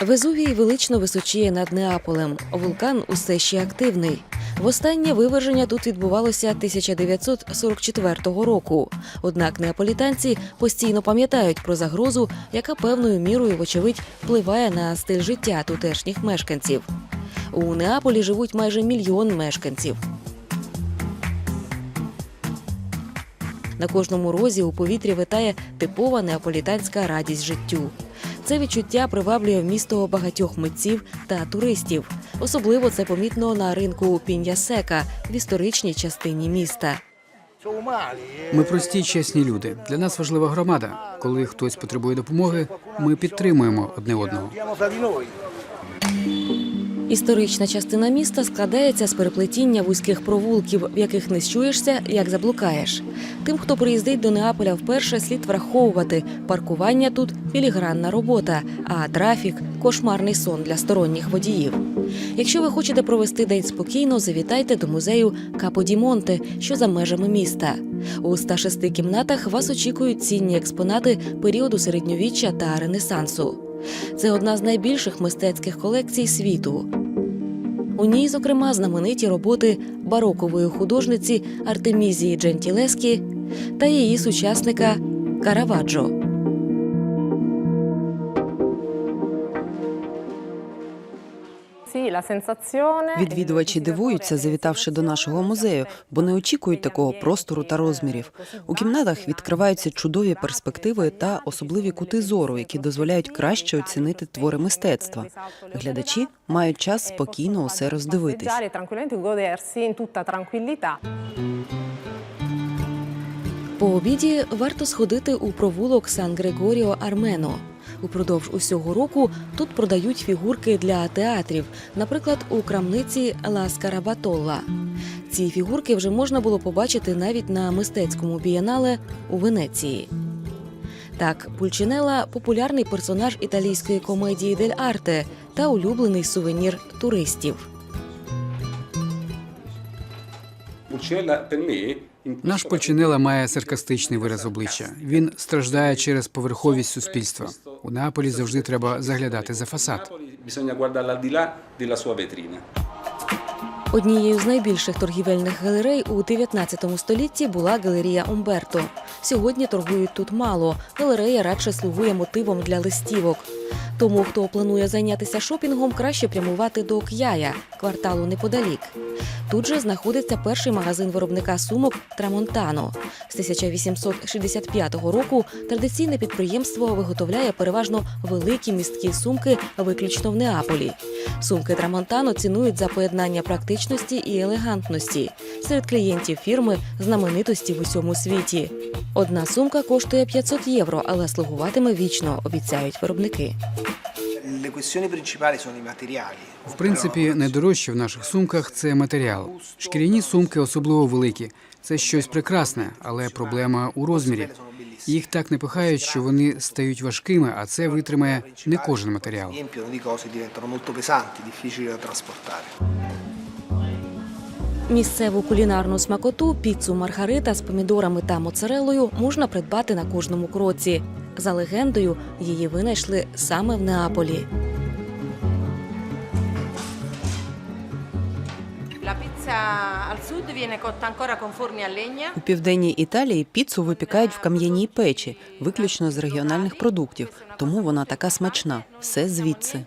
Везувій велично височіє над Неаполем. Вулкан усе ще активний. Востаннє виверження тут відбувалося 1944 року. Однак неаполітанці постійно пам'ятають про загрозу, яка певною мірою, вочевидь, впливає на стиль життя тутешніх мешканців. У Неаполі живуть майже мільйон мешканців. На кожному розі у повітрі витає типова неаполітанська радість життю. Це відчуття приваблює в місто багатьох митців та туристів. Особливо це помітно на ринку Пін'ясека в історичній частині міста. Ми прості, чесні люди. Для нас важлива громада. Коли хтось потребує допомоги, ми підтримуємо одне одного. Історична частина міста складається з переплетіння вузьких провулків, в яких не щуєшся, як заблукаєш. Тим, хто приїздить до Неаполя вперше, слід враховувати паркування тут філігранна робота, а трафік кошмарний сон для сторонніх водіїв. Якщо ви хочете провести день спокійно, завітайте до музею Каподімонте, що за межами міста. У 106 кімнатах вас очікують цінні експонати періоду середньовіччя та ренесансу. Це одна з найбільших мистецьких колекцій світу. У ній, зокрема, знамениті роботи барокової художниці Артемізії Джентілескі та її сучасника Караваджо. Відвідувачі дивуються, завітавши до нашого музею, бо не очікують такого простору та розмірів. У кімнатах відкриваються чудові перспективи та особливі кути зору, які дозволяють краще оцінити твори мистецтва. Глядачі мають час спокійно усе роздивитись. По обіді варто сходити у провулок Сан Грегоріо Армено. Упродовж усього року тут продають фігурки для театрів, наприклад, у крамниці Ла Скарабатолла. Ці фігурки вже можна було побачити навіть на мистецькому бієнале у Венеції. Так, Пульчинела популярний персонаж італійської комедії Дель Арте та улюблений сувенір туристів. Наш Польчинела має саркастичний вираз обличчя. Він страждає через поверховість суспільства. У Неаполі завжди треба заглядати за фасад. Однією з найбільших торгівельних галерей у 19 столітті була галерія Умберто. Сьогодні торгують тут мало. Галерея радше слугує мотивом для листівок. Тому, хто планує зайнятися шопінгом, краще прямувати до К'яя, кварталу неподалік. Тут же знаходиться перший магазин виробника сумок Трамонтано. З 1865 року традиційне підприємство виготовляє переважно великі місткі сумки, виключно в Неаполі. Сумки Трамонтано цінують за поєднання практичності і елегантності. Серед клієнтів фірми знаменитості в усьому світі. Одна сумка коштує 500 євро, але слугуватиме вічно, обіцяють виробники. В принципі, найдорожче в наших сумках це матеріал. Шкіряні сумки особливо великі. Це щось прекрасне, але проблема у розмірі. Їх так не пихають, що вони стають важкими, а це витримає не кожен матеріал. Місцеву кулінарну смакоту, піцу Маргарита з помідорами та моцарелою можна придбати на кожному кроці. За легендою, її винайшли саме в Неаполі. У південній Італії піцу випікають в кам'яній печі, виключно з регіональних продуктів, тому вона така смачна. Все звідси.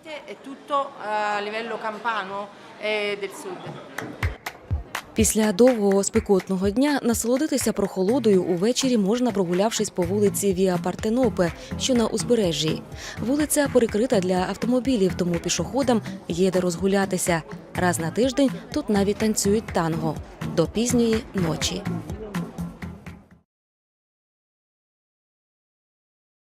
Після довгого спекотного дня насолодитися прохолодою увечері можна прогулявшись по вулиці Віа Партенопе, що на узбережжі. Вулиця перекрита для автомобілів, тому пішоходам є де розгулятися. Раз на тиждень тут навіть танцюють танго до пізньої ночі.